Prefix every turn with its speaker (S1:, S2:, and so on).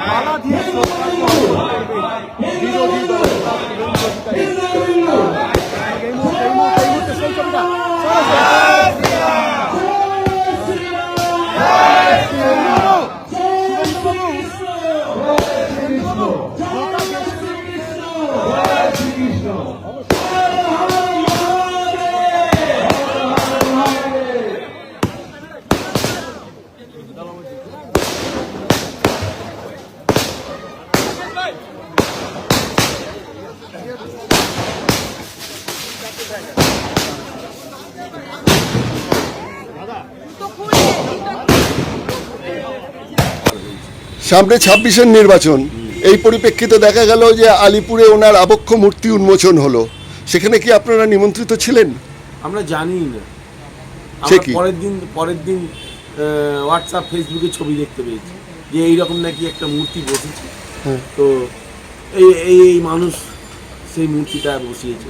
S1: মালা দিয়ে শ্রদ্ধা করবেন বিরোধী দলের বিরোধিতা এই
S2: সামনে ছাব্বিশের নির্বাচন। এই পরিপ্রেক্ষিতে দেখা গেল যে আলিপুরে ওনার আবক্ষ মূর্তি উন্মোচন হলো। সেখানে কি আপনারা নিমন্ত্রিত ছিলেন?
S3: আমরা জানি না। আমরা পরের দিন পরের দিন হোয়াটসঅ্যাপ ফেসবুকে ছবি দেখতে পেয়েছি যে এইরকম নাকি একটা মূর্তি বসেছে।
S2: হ্যাঁ।
S3: তো এই এই মানুষ সেই মূর্তিটা বসিয়েছে।